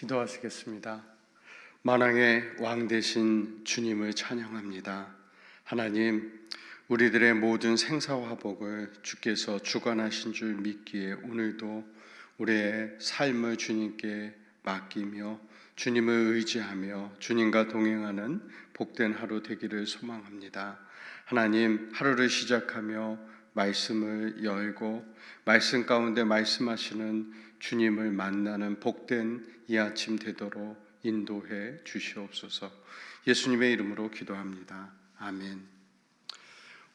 기도하시겠습니다. 만왕의 왕 되신 주님을 찬양합니다. 하나님, 우리들의 모든 생사화복을 주께서 주관하신 줄 믿기에 오늘도 우리의 삶을 주님께 맡기며 주님을 의지하며 주님과 동행하는 복된 하루 되기를 소망합니다. 하나님, 하루를 시작하며 말씀을 열고 말씀 가운데 말씀하시는 주님을 만나는 복된 이 아침 되도록 인도해 주시옵소서. 예수님의 이름으로 기도합니다. 아멘.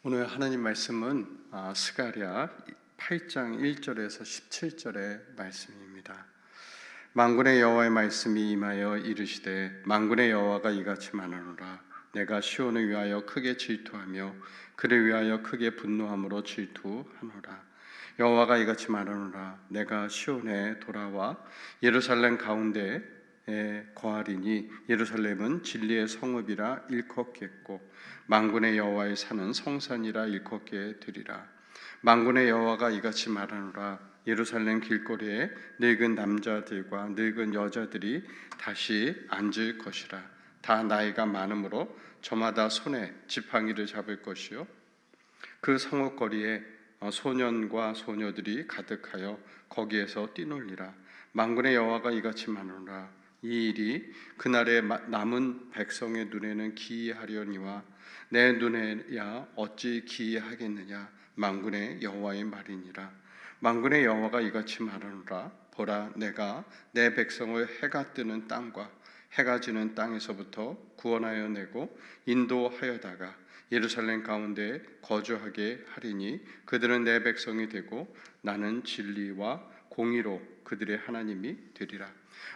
오늘 하나님 말씀은 아, 스가랴 8장 1절에서 17절의 말씀입니다. 만군의 여호와의 말씀이 임하여 이르시되 만군의 여호와가 이같이 말하노라 내가 시온을 위하여 크게 질투하며 그를 위하여 크게 분노함으로 질투하노라. 여호와가 이같이 말하노라. 내가 시온에 돌아와 예루살렘 가운데에 거하리니 예루살렘은 진리의 성읍이라 일컫겠고 만군의 여호와의 산은 성산이라 일컫게 되리라. 만군의 여호와가 이같이 말하노라. 예루살렘 길거리에 늙은 남자들과 늙은 여자들이 다시 앉을 것이라 다 나이가 많으므로 저마다 손에 지팡이를 잡을 것이요. 그 성읍거리에 소년과 소녀들이 가득하여 거기에서 뛰놀리라. 만군의 여호와가 이같이 말하노라. 이 일이 그날의 남은 백성의 눈에는 기이하려니와 내 눈에야 어찌 기이하겠느냐? 만군의 여호와의 말이니라. 만군의 여호와가 이같이 말하노라. 보라 내가 내 백성을 해가 뜨는 땅과 해가 지는 땅에서부터 구원하여 내고 인도하여다가 예루살렘 가운데 거주하게 하리니 그들은 내 백성이 되고 나는 진리와 공의로 그들의 하나님이 되리라.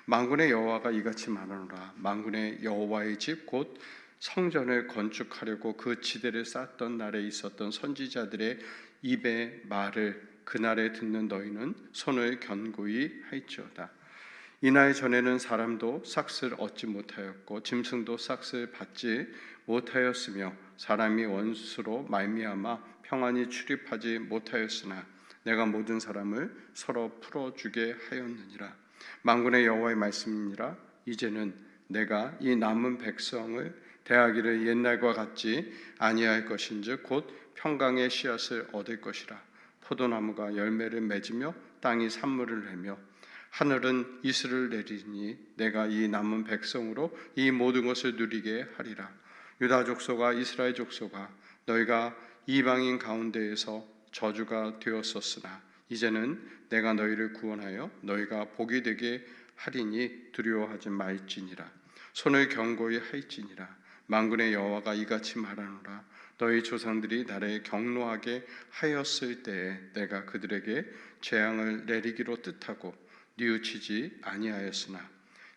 만군의 여호와가 이같이 말하노라. 만군의 여호와의 집 곧 성전을 건축하려고 그 지대를 쌓던 날에 있었던 선지자들의 입의 말을 그날에 듣는 너희는 손을 견고히 할지어다 이날 전에는 사람도 삭슬 얻지 못하였고 짐승도 삭슬 받지 못하였으며 사람이 원수로 말미암아 평안히 출입하지 못하였으나 내가 모든 사람을 서로 풀어주게 하였느니라. 만군의 여호와의 말씀이니라. 이제는 내가 이 남은 백성을 대하기를 옛날과 같지 아니할 것인즉 곧 평강의 씨앗을 얻을 것이라. 포도나무가 열매를 맺으며 땅이 산물을 내며 하늘은 이슬을 내리니 내가 이 남은 백성으로 이 모든 것을 누리게 하리라. 유다 족속과 이스라엘 족속아 너희가 이방인 가운데에서 저주가 되었었으나 이제는 내가 너희를 구원하여 너희가 복이 되게 하리니 두려워하지 말지니라. 손을 견고히 할지니라. 만군의 여호와가 이같이 말하노라. 너희 조상들이 나를 경노하게 하였을 때에 내가 그들에게 재앙을 내리기로 뜻하고 뉘우치지 아니하였으나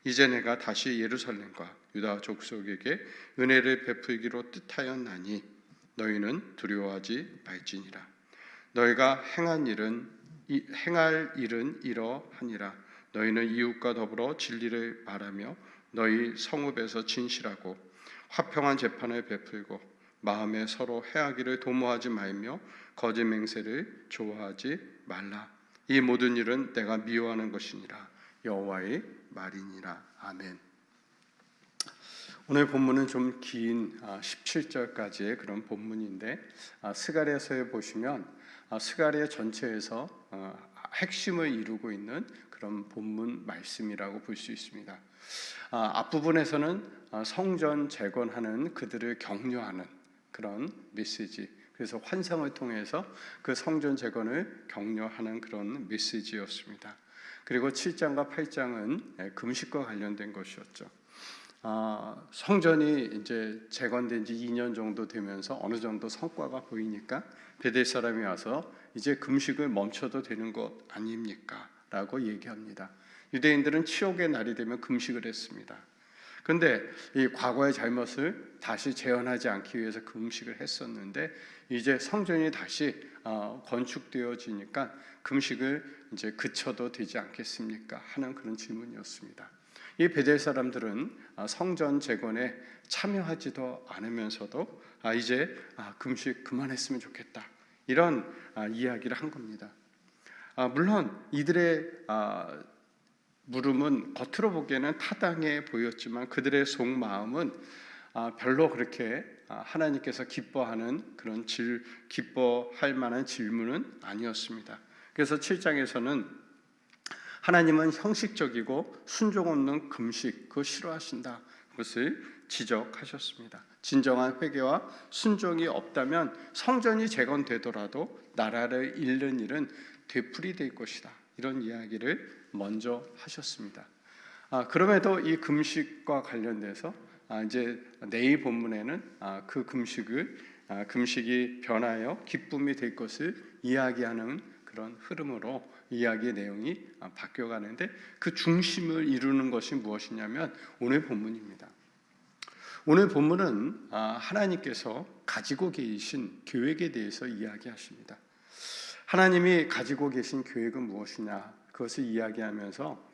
이제 내가 다시 예루살렘과 유다 족속에게 은혜를 베풀기로 뜻하였나니 너희는 두려워하지 말지니라 너희가 행한 일은 행할 일은 이러하니라 너희는 이웃과 더불어 진리를 말하며 너희 성읍에서 진실하고 화평한 재판을 베풀고 마음에 서로 해하기를 도모하지 말며 거짓 맹세를 좋아하지 말라. 이 모든 일은 내가 미워하는 것이니라. 여호와의 말이니라. 아멘. 오늘 본문은 좀 긴 17절까지의 그런 본문인데 아, 스가랴서에 보시면 아, 스가랴 전체에서 어, 핵심을 이루고 있는 그런 본문 말씀이라고 볼 수 있습니다. 아, 앞부분에서는 성전 재건하는 그들을 격려하는 그런 메시지. 그래서 환상을 통해서 그 성전 재건을 격려하는 그런 메시지였습니다. 그리고 7장과 8장은 금식과 관련된 것이었죠. 아, 성전이 이제 재건된 지 2년 정도 되면서 어느 정도 성과가 보이니까 베델 사람이 와서 이제 금식을 멈춰도 되는 것 아닙니까? 라고 얘기합니다. 유대인들은 치욕의 날이 되면 금식을 했습니다. 그런데 이 과거의 잘못을 다시 재현하지 않기 위해서 그 음식을 했었는데 이제 성전이 다시 어, 건축되어지니까 금식을 이제 그쳐도 되지 않겠습니까? 하는 그런 질문이었습니다. 이 베델 사람들은 어, 성전 재건에 참여하지도 않으면서도 아, 이제 아, 금식 그만했으면 좋겠다 이런 아, 이야기를 한 겁니다. 물론 이들의 물음은 겉으로 보기에는 타당해 보였지만 그들의 속마음은 아, 별로 그렇게 아, 하나님께서 기뻐하는 그런 질 기뻐할 만한 질문은 아니었습니다. 그래서 7장에서는 하나님은 형식적이고 순종 없는 금식 그거 싫어하신다. 그것을 지적하셨습니다. 진정한 회개와 순종이 없다면 성전이 재건되더라도 나라를 잃는 일은 되풀이될 것이다. 이런 이야기를 먼저 하셨습니다. 아, 그럼에도 이 금식과 관련돼서 아, 이제 내일 본문에는 아, 그 금식을 아, 금식이 변하여 기쁨이 될 것을 이야기하는 그런 흐름으로 이야기의 내용이 아, 바뀌어 가는데 그 중심을 이루는 것이 무엇이냐면 오늘 본문입니다. 오늘 본문은 아, 하나님께서 가지고 계신 계획에 대해서 이야기하십니다. 하나님이 가지고 계신 계획은 무엇이냐 그것을 이야기하면서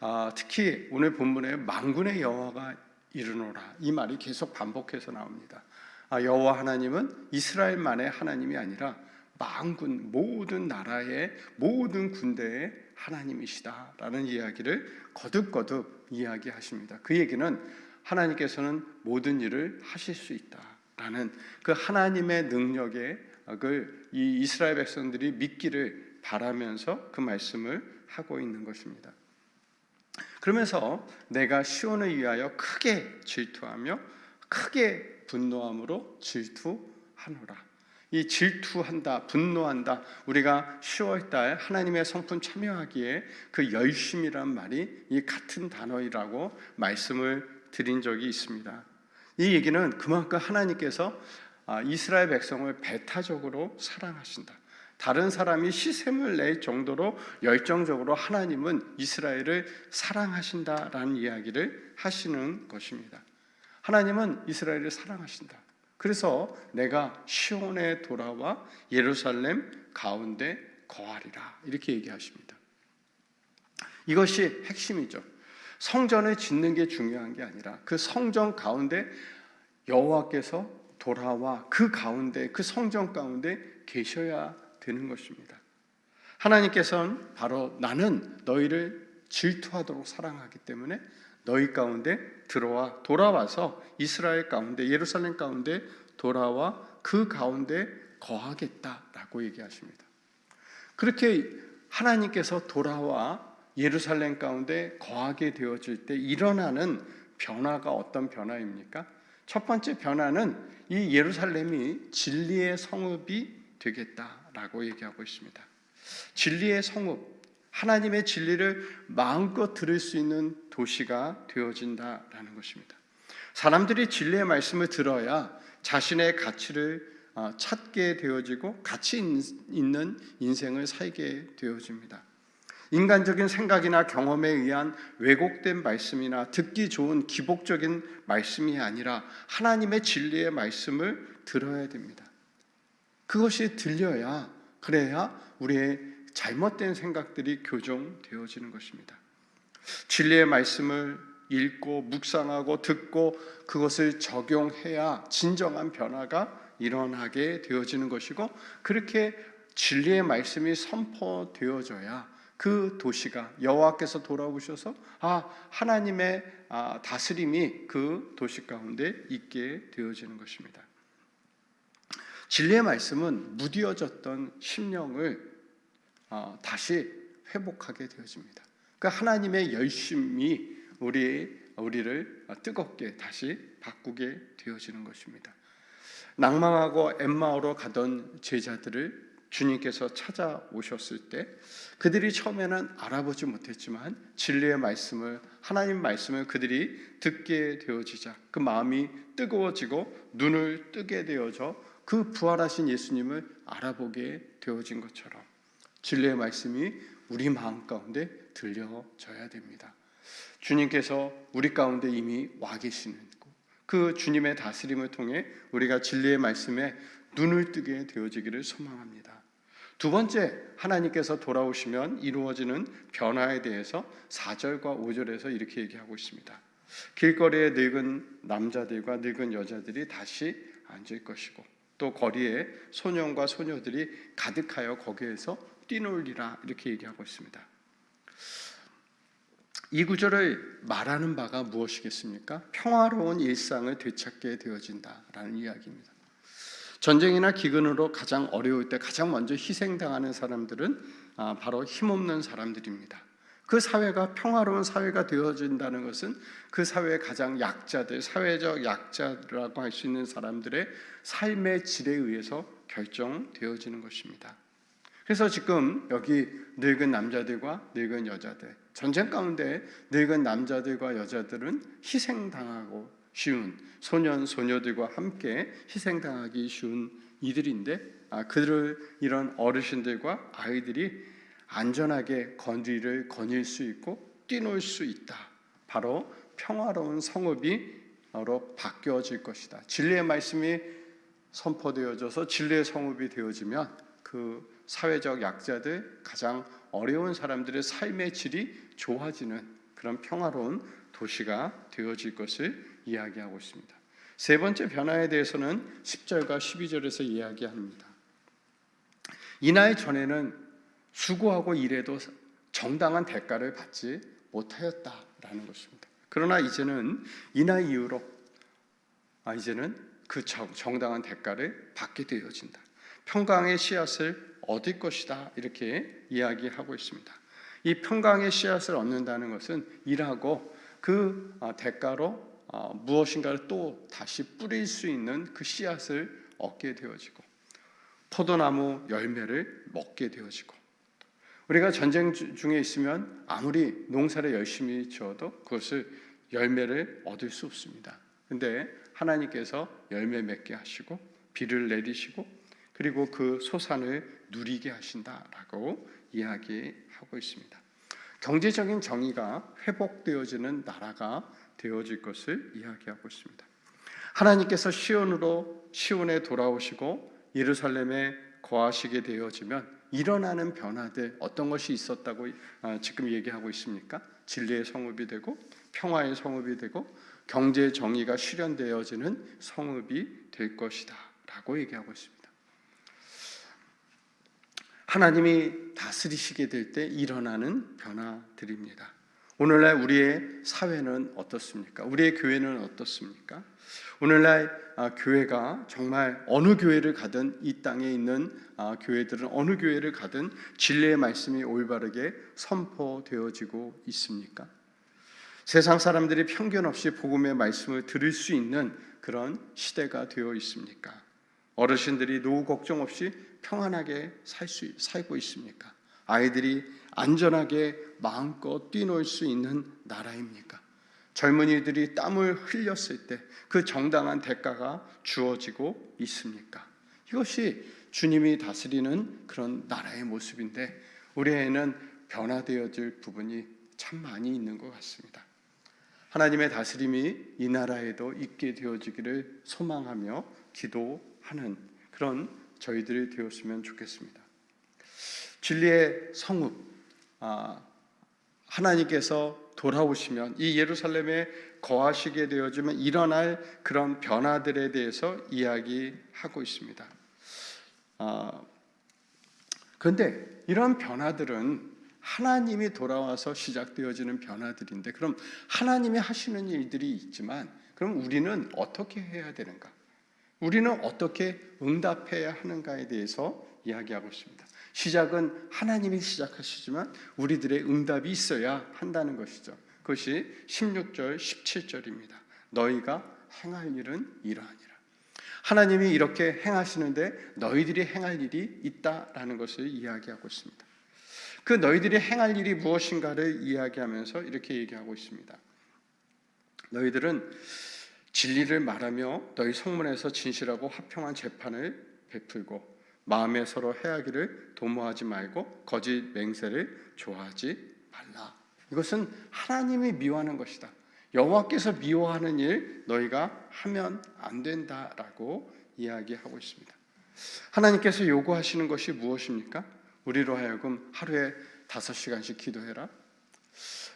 아, 특히 오늘 본문에 만군의 여호와가 이르노라 이 말이 계속 반복해서 나옵니다. 아, 여호와 하나님은 이스라엘만의 하나님이 아니라 만군 모든 나라의 모든 군대의 하나님이시다라는 이야기를 거듭거듭 이야기하십니다. 그 얘기는 하나님께서는 모든 일을 하실 수 있다라는 그 하나님의 능력에 그이 이스라엘 백성들이 믿기를 바라면서 그 말씀을 하고 있는 것입니다. 그러면서 내가 시온을 위하여 크게 질투하며 크게 분노함으로 질투하노라. 이 질투한다, 분노한다. 우리가 10월 달 하나님의 성품 참여하기에 그 열심이란 말이 이 같은 단어이라고 말씀을 드린 적이 있습니다. 이 얘기는 그만큼 하나님께서 아, 이스라엘 백성을 배타적으로 사랑하신다. 다른 사람이 시샘을 낼 정도로 열정적으로 하나님은 이스라엘을 사랑하신다라는 이야기를 하시는 것입니다. 하나님은 이스라엘을 사랑하신다. 그래서 내가 시온에 돌아와 예루살렘 가운데 거하리라 이렇게 얘기하십니다. 이것이 핵심이죠. 성전을 짓는 게 중요한 게 아니라 그 성전 가운데 여호와께서 돌아와 그 가운데 그 성전 가운데 계셔야 되는 것입니다. 하나님께서는 바로 나는 너희를 질투하도록 사랑하기 때문에 너희 가운데 들어와 돌아와서 이스라엘 가운데 예루살렘 가운데 돌아와 그 가운데 거하겠다라고 얘기하십니다. 그렇게 하나님께서 돌아와 예루살렘 가운데 거하게 되어질 때 일어나는 변화가 어떤 변화입니까? 첫 번째 변화는 이 예루살렘이 진리의 성읍이 되겠다 라고 얘기하고 있습니다. 진리의 성읍, 하나님의 진리를 마음껏 들을 수 있는 도시가 되어진다라는 것입니다. 사람들이 진리의 말씀을 들어야 자신의 가치를 어, 찾게 되어지고 가치 있는 인생을 살게 되어집니다. 인간적인 생각이나 경험에 의한 왜곡된 말씀이나 듣기 좋은 기복적인 말씀이 아니라 하나님의 진리의 말씀을 들어야 됩니다. 그것이 들려야 그래야 우리의 잘못된 생각들이 교정되어지는 것입니다. 진리의 말씀을 읽고 묵상하고 듣고 그것을 적용해야 진정한 변화가 일어나게 되어지는 것이고 그렇게 진리의 말씀이 선포되어져야 그 도시가 여호와께서 돌아오셔서 아 하나님의 아, 다스림이 그 도시 가운데 있게 되어지는 것입니다. 진리의 말씀은 무디어졌던 심령을 어, 다시 회복하게 되어집니다. 그 하나님의 열심이 우리 우리를 뜨겁게 다시 바꾸게 되어지는 것입니다. 낭망하고 엠마오로 가던 제자들을 주님께서 찾아오셨을 때 그들이 처음에는 알아보지 못했지만 진리의 말씀을 하나님 말씀을 그들이 듣게 되어지자 그 마음이 뜨거워지고 눈을 뜨게 되어져 그 부활하신 예수님을 알아보게 되어진 것처럼 진리의 말씀이 우리 마음 가운데 들려져야 됩니다. 주님께서 우리 가운데 이미 와 계시는 그 주님의 다스림을 통해 우리가 진리의 말씀에 눈을 뜨게 되어지기를 소망합니다. 두 번째, 하나님께서 돌아오시면 이루어지는 변화에 대해서 4절과 5절에서 이렇게 얘기하고 있습니다. 길거리에 늙은 남자들과 늙은 여자들이 다시 앉을 것이고 또 거리에 소년과 소녀들이 가득하여 거기에서 뛰놀리라 이렇게 얘기하고 있습니다. 이 구절을 말하는 바가 무엇이겠습니까? 평화로운 일상을 되찾게 되어진다라는 이야기입니다. 전쟁이나 기근으로 가장 어려울 때 가장 먼저 희생당하는 사람들은 아, 바로 힘없는 사람들입니다. 그 사회가 평화로운 사회가 되어진다는 것은 그 사회의 가장 약자들, 사회적 약자라고 할 수 있는 사람들의 삶의 질에 의해서 결정되어지는 것입니다. 그래서 지금 여기 늙은 남자들과 늙은 여자들, 전쟁 가운데 늙은 남자들과 여자들은 희생당하고 쉬운 소년 소녀들과 함께 희생당하기 쉬운 이들인데 아, 그들을 이런 어르신들과 아이들이 안전하게 건드리를 거닐 수 있고 뛰놀 수 있다. 바로 평화로운 성읍이로 바뀌어질 것이다. 진리의 말씀이 선포되어져서 진리의 성읍이 되어지면 그 사회적 약자들 가장 어려운 사람들의 삶의 질이 좋아지는 그런 평화로운 도시가 되어질 것을 이야기하고 있습니다. 세 번째 변화에 대해서는 10절과 12절에서 이야기합니다. 이날 전에는 수고하고 일해도 정당한 대가를 받지 못하였다라는 것입니다. 그러나 이제는 이날 이후로 아 이제는 그 정, 정당한 대가를 받게 되어진다. 평강의 씨앗을 얻을 것이다 이렇게 이야기하고 있습니다. 이 평강의 씨앗을 얻는다는 것은 일하고 그 어, 대가로 어, 무엇인가를 또 다시 뿌릴 수 있는 그 씨앗을 얻게 되어지고 포도나무 열매를 먹게 되어지고 우리가 전쟁 중에 있으면 아무리 농사를 열심히 지어도 그것을 열매를 얻을 수 없습니다. 근데 하나님께서 열매 맺게 하시고 비를 내리시고 그리고 그 소산을 누리게 하신다라고 이야기하고 있습니다. 경제적인 정의가 회복되어지는 나라가 되어질 것을 이야기하고 있습니다. 하나님께서 시온으로 시온에 돌아오시고 예루살렘에 거하시게 되어지면 일어나는 변화들 어떤 것이 있었다고 아, 지금 얘기하고 있습니까? 진리의 성읍이 되고 평화의 성읍이 되고 경제 정의가 실현되어지는 성읍이 될 것이다라고 얘기하고 있습니다. 하나님이 다스리시게 될 때 일어나는 변화들입니다. 오늘날 우리의 사회는 어떻습니까? 우리의 교회는 어떻습니까? 오늘날 아, 교회가 정말 어느 교회를 가든 이 땅에 있는 아, 교회들은 어느 교회를 가든 진리의 말씀이 올바르게 선포되어지고 있습니까? 세상 사람들이 편견 없이 복음의 말씀을 들을 수 있는 그런 시대가 되어 있습니까? 어르신들이 노후 걱정 없이 평안하게 살 수, 살고 있습니까? 아이들이 안전하게 마음껏 뛰놀 수 있는 나라입니까? 젊은이들이 땀을 흘렸을 때 그 정당한 대가가 주어지고 있습니까? 이것이 주님이 다스리는 그런 나라의 모습인데 우리에는 변화되어질 부분이 참 많이 있는 것 같습니다. 하나님의 다스림이 이 나라에도 있게 되어지기를 소망하며 기도하는 그런 저희들이 되었으면 좋겠습니다. 진리의 성읍, 아, 하나님께서 돌아오시면 이 예루살렘에 거하시게 되어지면 일어날 그런 변화들에 대해서 이야기하고 있습니다. 아, 그런데 이런 변화들은 하나님이 돌아와서 시작되어지는 변화들인데 그럼 하나님이 하시는 일들이 있지만 그럼 우리는 어떻게 해야 되는가? 우리는 어떻게 응답해야 하는가에 대해서 이야기하고 있습니다. 시작은 하나님이 시작하시지만 우리들의 응답이 있어야 한다는 것이죠. 그것이 16절, 17절입니다. 너희가 행할 일은 이러하니라. 하나님이 이렇게 행하시는데 너희들이 행할 일이 있다라는 것을 이야기하고 있습니다. 그 너희들이 행할 일이 무엇인가를 이야기하면서 이렇게 얘기하고 있습니다. 너희들은 진리를 말하며 너희 성문에서 진실하고 화평한 재판을 베풀고 마음에 서로 해하기를 도모하지 말고 거짓 맹세를 좋아하지 말라. 이것은 하나님이 미워하는 것이다. 여호와께서 미워하는 일 너희가 하면 안 된다라고 이야기하고 있습니다. 하나님께서 요구하시는 것이 무엇입니까? 우리로 하여금 하루에 다섯 시간씩 기도해라.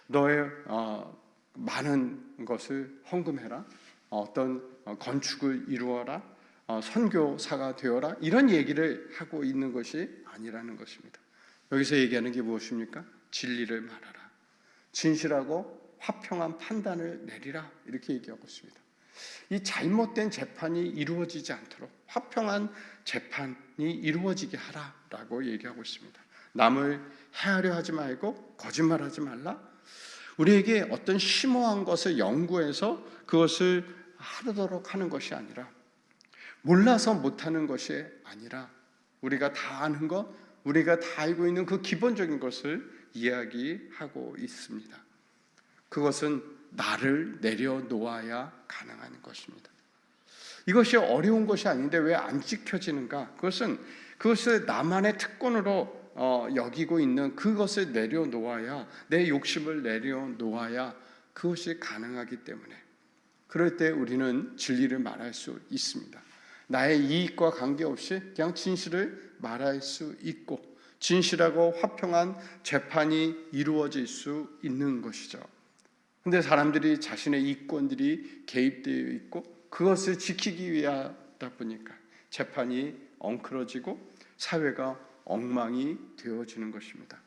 너의 어, 많은 것을 헌금해라. 어떤 건축을 이루어라. 어, 선교사가 되어라 이런 얘기를 하고 있는 것이 아니라는 것입니다. 여기서 얘기하는 게 무엇입니까? 진리를 말하라. 진실하고 화평한 판단을 내리라 이렇게 얘기하고 있습니다. 이 잘못된 재판이 이루어지지 않도록 화평한 재판이 이루어지게 하라라고 얘기하고 있습니다. 남을 해하려 하지 말고 거짓말하지 말라. 우리에게 어떤 심오한 것을 연구해서 그것을 하도록 하는 것이 아니라 몰라서 못하는 것이 아니라 우리가 다 아는 것, 우리가 다 알고 있는 그 기본적인 것을 이야기하고 있습니다. 그것은 나를 내려놓아야 가능한 것입니다. 이것이 어려운 것이 아닌데 왜 안 지켜지는가? 그것은 그것을 나만의 특권으로 어, 여기고 있는 그것을 내려놓아야 내 욕심을 내려놓아야 그것이 가능하기 때문에 그럴 때 우리는 진리를 말할 수 있습니다. 나의 이익과 관계없이 그냥 진실을 말할 수 있고 진실하고 화평한 재판이 이루어질 수 있는 것이죠. 근데 사람들이 자신의 이권들이 개입되어 있고 그것을 지키기 위하다 보니까 재판이 엉클어지고 사회가 엉망이 되어지는 것입니다.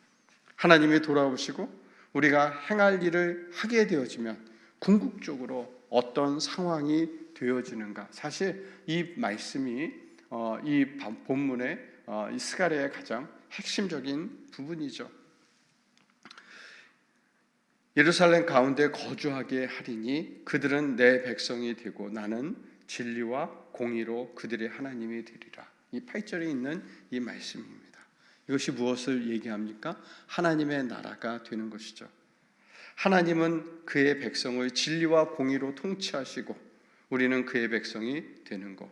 하나님이 돌아오시고 우리가 행할 일을 하게 되어지면 궁극적으로 어떤 상황이 되어지는가? 사실 이 말씀이 어, 이 본문의 어, 이 스가랴의 가장 핵심적인 부분이죠. 예루살렘 가운데 거주하게 하리니 그들은 내 백성이 되고 나는 진리와 공의로 그들의 하나님이 되리라. 이 8절에 있는 이 말씀입니다. 이것이 무엇을 얘기합니까? 하나님의 나라가 되는 것이죠. 하나님은 그의 백성을 진리와 공의로 통치하시고 우리는 그의 백성이 되는 것.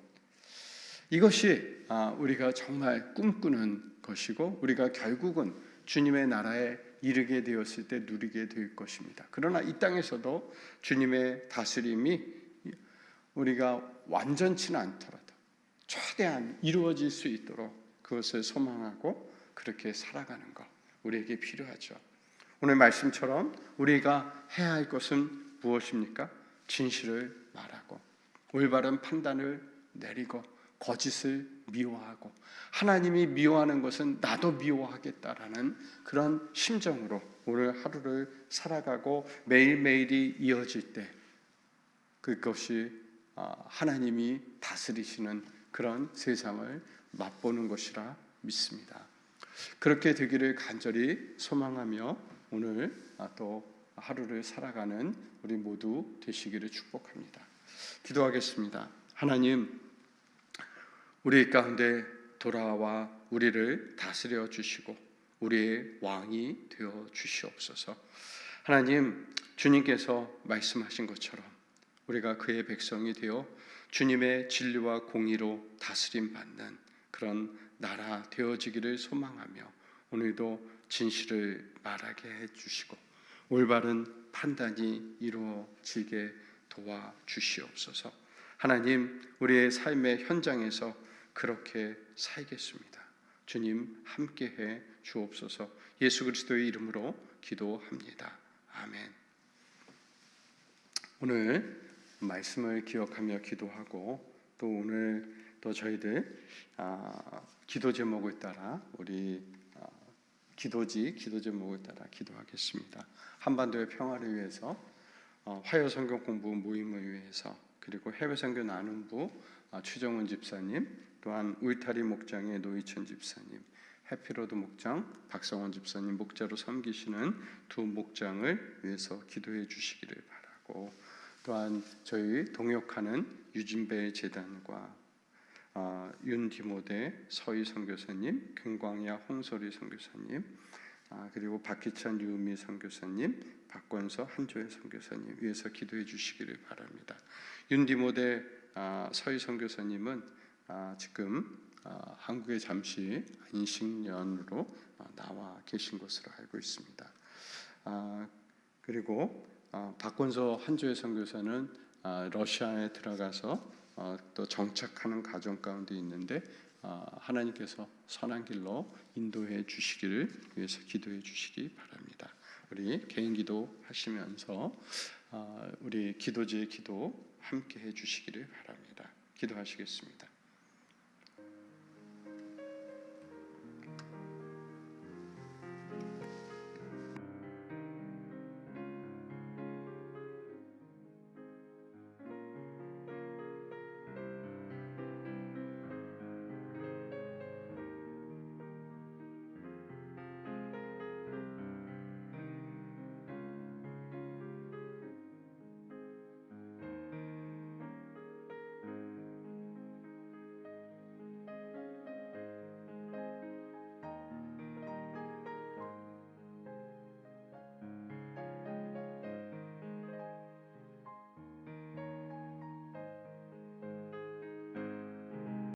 이것이 아, 우리가 정말 꿈꾸는 것이고 우리가 결국은 주님의 나라에 이르게 되었을 때 누리게 될 것입니다. 그러나 이 땅에서도 주님의 다스림이 우리가 완전치는 않더라도 최대한 이루어질 수 있도록 그것을 소망하고 그렇게 살아가는 것 우리에게 필요하죠. 오늘 말씀처럼 우리가 해야 할 것은 무엇입니까? 진실을 말하고 올바른 판단을 내리고 거짓을 미워하고 하나님이 미워하는 것은 나도 미워하겠다라는 그런 심정으로 오늘 하루를 살아가고 매일매일이 이어질 때 그것이 아, 하나님이 다스리시는 그런 세상을 맛보는 것이라 믿습니다. 그렇게 되기를 간절히 소망하며 오늘 아, 또 하루를 살아가는 우리 모두 되시기를 축복합니다. 기도하겠습니다. 하나님 우리 가운데 돌아와 우리를 다스려 주시고 우리의 왕이 되어 주시옵소서. 하나님 주님께서 말씀하신 것처럼 우리가 그의 백성이 되어 주님의 진리와 공의로 다스림 받는 그런 나라 되어지기를 소망하며 오늘도 진실을 말하게 해 주시고 올바른 판단이 이루어지게 도와 주시옵소서. 하나님 우리의 삶의 현장에서 그렇게 살겠습니다. 주님 함께 해 주옵소서. 예수 그리스도의 이름으로 기도합니다. 아멘. 오늘 말씀을 기억하며 기도하고 또 오늘 또 저희들 아, 기도 제목을 따라 우리 아, 기도지 기도 제목을 따라 기도하겠습니다. 한반도의 평화를 위해서 어, 화요 성경 공부 모임을 위해서 그리고 해외 선교 나눔부 아, 최정훈 집사님 또한 울타리 목장의 노희천 집사님, 해피로드 목장 박성원 집사님 목자로 섬기시는 두 목장을 위해서 기도해 주시기를 바라고 또한 저희 동역하는 유진배 재단과 어, 윤디모대 서희 선교사님, 금광야 홍소리 선교사님, 아, 그리고 박희찬 유미 선교사님, 박권서 한조혜 선교사님 위해서 기도해 주시기를 바랍니다. 윤디모대 아, 서희 선교사님은 아, 지금 아, 한국에 잠시 안식년으로 아, 나와 계신 것으로 알고 있습니다. 그리고 박건서 한조의 선교사는 러시아에 들어가서 어, 또 정착하는 가정 가운데 있는데 하나님께서 선한 길로 인도해 주시기를 위해서 기도해 주시기 바랍니다. 우리 개인 기도 하시면서 우리 기도지의 기도 함께 해 주시기를 바랍니다. 기도하시겠습니다.